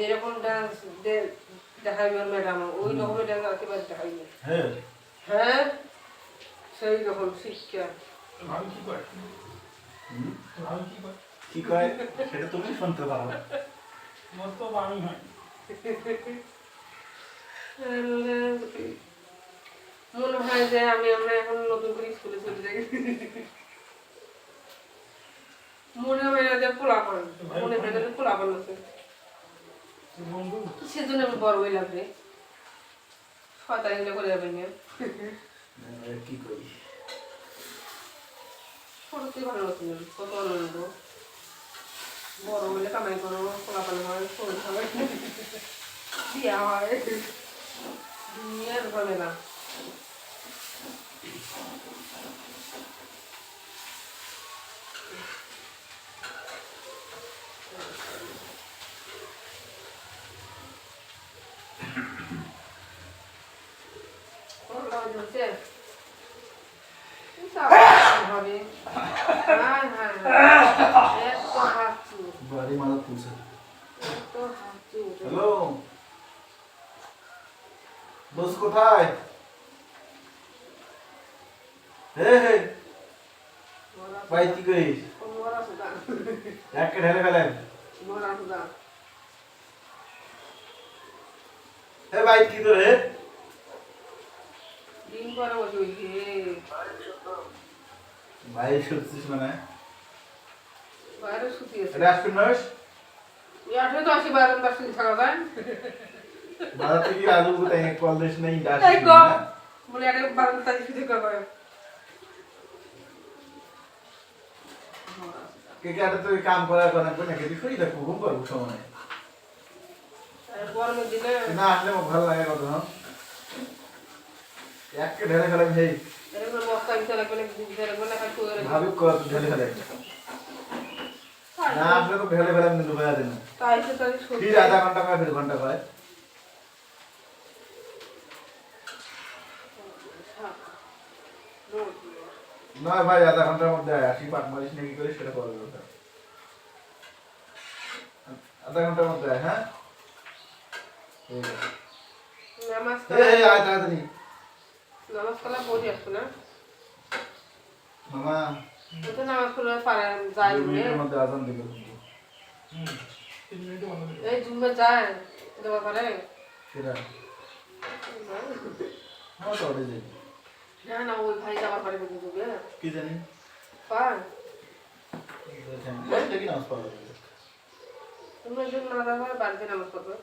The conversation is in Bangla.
যেরকম ডান্স দেখাইবেন ম্যাডাম ওই রকমের ডান্স একেবারে দেখাইবেন। হ্যাঁ। হ্যাঁ? সেই রকম শিক্ষা। কি কয়? সেটা তুমি শুনতে পারো। আমি হয় মনে হয় যে আমি আমরা এখন নতুন করে স্কুলে চলে যাই। মনে হয় না যে পোলাপান মনে হয় না যে পোলাপান আছে। সেজন্য আমি বড় হয়ে লাগবে শয়তানিটা করে যাবে কি করি? ছোটতে ভালো হতো না, কত আনন্দ বড় হলে কামাই করো পোলাপান হয় শরীর হয় বিয়া হয়। দুনিয়ার হবে না করলা হচ্ছে হবে হ্যাঁ হ্যাঁ এত হাঁচু বাড়ি মারা তুলছে হ্যালো দোষ কোথায় হে হে ভাই কি করিস একে ঢেলে ফেলেন হে ভাই কি তোর দিন পরে বসে ভাই শুনছিস মানে? বাইরে শুতি আছে। এটা আসবেন নস ইয়াঠে তো আসি বাইরে দশ দিন থাকা যায়। বাজার থেকে আলু কোথায়? এক কল দিস নেই গো বলে আরে বারো তারিখ শুধু করবে কে কে তো কাম করার কথা কোনে কে দিছই দেখো ঘুম করব সময়। গরমের দিনে না আসলে ভালো লাগে কত হ্যাঁ একে ঢেলে ফেলেন হেই এরকম বস্তা না না না আসলে তো তাই তাই ফির আধা ঘণ্টা ফির ঘণ্টা করে নয় ভাই আধা ঘণ্টার মধ্যে আসি পাট মারিস নাকি করে সেটা করবে ওটা আধা ঘণ্টার মধ্যে হ্যাঁ? এই, এই, আয় তাড়াতাড়ি। নামাজ কালা পড়ে আসছো না? মামা। তো নামাজ পড়লে পারে যায় দুই মধ্যে আজান দিবে কিন্তু। হুম তিন মিনিটে বন্ধ করে এই জুম্মে যায় দেওয়া পারে সেটা। আমার তো ওটাই যাই না না ওই ভাই যাওয়ার পারে যাবে কি জানি? পার দেখি নামাজ পড়া লাগবে। তুমি একজন না যাওয়ার বাড়িতে নামাজ পড়বে।